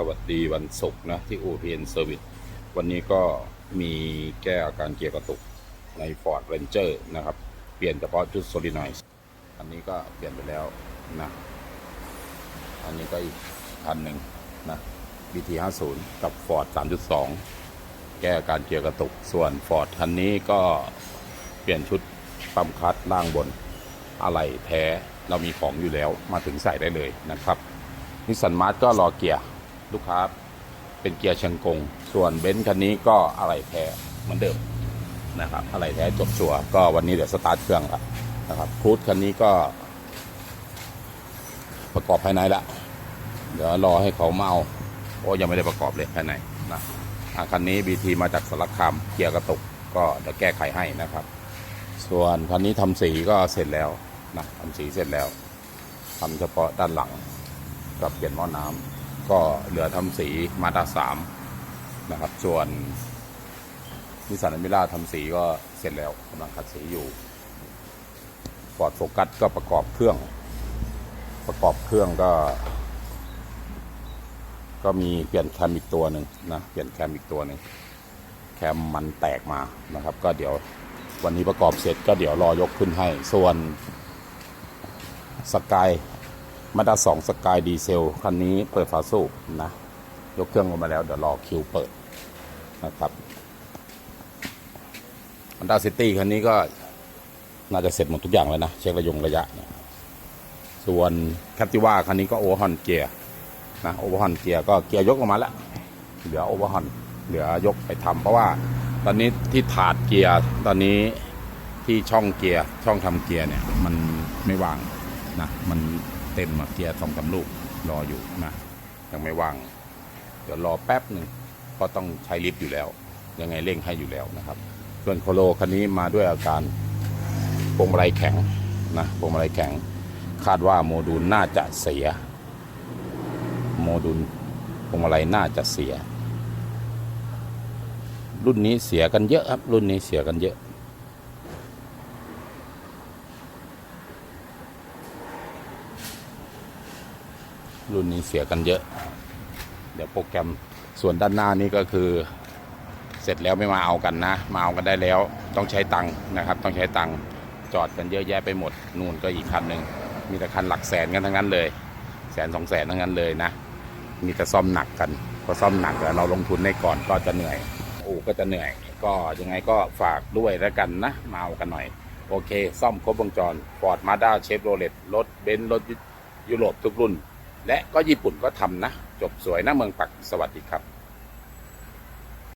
สวัสดีวันศุกร์นะที่ OPN Service วันนี้ก็มีแก้อาการเกียร์กระตุกใน Ford Ranger นะครับ เปลี่ยนเฉพาะชุดโซลินอยอันนี้ก็เปลี่ยนไปแล้วนะ อันนี้ก็อีกคันหนึ่งนะ BT 50 กับ Ford 3.2 แก้อาการเกียร์กระตุก ส่วน Ford คันนี้ก็เปลี่ยนชุดปั๊มคลัตช์ล่างบนอะไรแท้เรามีของอยู่แล้วมาถึงใส่ได้เลยนะครับนิสสันมาร์ทก็รอเกียร์ ลูกค้าเป็นเกียร์เชิงกง ส่วนเบนซ์คันนี้ก็อะไรแท้เหมือนเดิมนะครับ อะไรแท้จบชัวก็วันนี้เดี๋ยวสตาร์ทเครื่องละนะครับครูดคันนี้ก็ ประกอบภายในละเดี๋ยวรอให้เขามาเอาโอ้ยังไม่ได้ประกอบเลยภายในนะคันนี้บีทีมาจากสลักคามเกียร์กระตุกก็เดี๋ยวแก้ไขให้นะครับ ส่วนคันนี้ทำสีก็เสร็จแล้วนะทำสีเสร็จแล้วทำเฉพาะด้านหลังกับเปลี่ยนหม้อน้ำ ก็เหลือทำสีมาตาสามนะครับ ส่วนนิสสันอเมร่าทำสีก็เสร็จแล้วกำลังขัดสีอยู่ฟอร์ดโฟกัสก็ประกอบเครื่อง ประกอบเครื่องก็ ก็มีเปลี่ยนแคมอีกตัวหนึ่งนะเปลี่ยนแคมอีกตัวหนึ่งแคมมันแตกมานะครับ ก็เดี๋ยววันนี้ประกอบเสร็จก็เดี๋ยวรอยกขึ้นให้ ส่วนสกาย มาด้าสองสกายดีเซลคันนี้เปิดฝาสูบนะ ยกเครื่องลงมาแล้ว เดี๋ยวรอคิวเปิดนะครับมาด้าซิตี้คันนี้ก็น่าจะเสร็จหมดทุกอย่างแล้วนะ เช็คระยงระยะเนี่ยส่วนแคปติว่าคันนี้ก็โอเวอร์ฮอนเกียร์นะโอเวอร์ฮอนเกียร์ก็เกียร์ยกลงมาแล้ว เหลือโอเวอร์ฮอนเหลือยกไปทำเพราะว่าตอนนี้ที่ถาดเกียร์ตอนนี้ที่ช่องเกียร์ช่องทำเกียร์เนี่ย มันไม่ว่างนะมัน เต็มเกียร์สองสาลูกรออยู่นะยังไม่ว่าง เดี๋ยวรอแป๊บหนึ่งเพราะต้องใช้ลิฟต์อยู่แล้ว ยังไงเร่งให้อยู่แล้วนะครับ ส่วนโคโลคันนี้มาด้วยอาการพวงมาลัยแข็งนะพวงมาลัยแข็ง คาดว่าโมดูลน่าจะเสีย โมดูลพวงมาลัยน่าจะเสีย รุ่นนี้เสียกันเยอะครับรุ่นนี้เสียกันเยอะ รุ่นนี้เสียกันเยอะ เดี๋ยวโปรแกรมส่วนด้านหน้านี้ก็คือ เสร็จแล้วไม่มาเอากันนะ มาเอากันได้แล้วต้องใช้ตังค์นะครับ ต้องใช้ตังค์จอดกันเยอะแยะไปหมดนู่นก็อีกคันหนึ่งมีแต่คันหลักแสนกันทั้งนั้นเลย แสนสองแสนทั้งนั้นเลยนะ มีแต่ซ่อมหนักกันพอซ่อมหนักแล้วเราลงทุนในก่อนก็จะเหนื่อยโอ้ก็จะเหนื่อย ก็ยังไงก็ฝากด้วยแล้วกันนะมาเอากันหน่อย โอเค ซ่อมครบวงจรฟอร์ดมาด้าเชฟโรเลตรถเบนซ์รถยุโรปทุกรุ่น และก็ญี่ปุ่นก็ทำนะ จบสวยนะเมืองปักสวัสดีครับ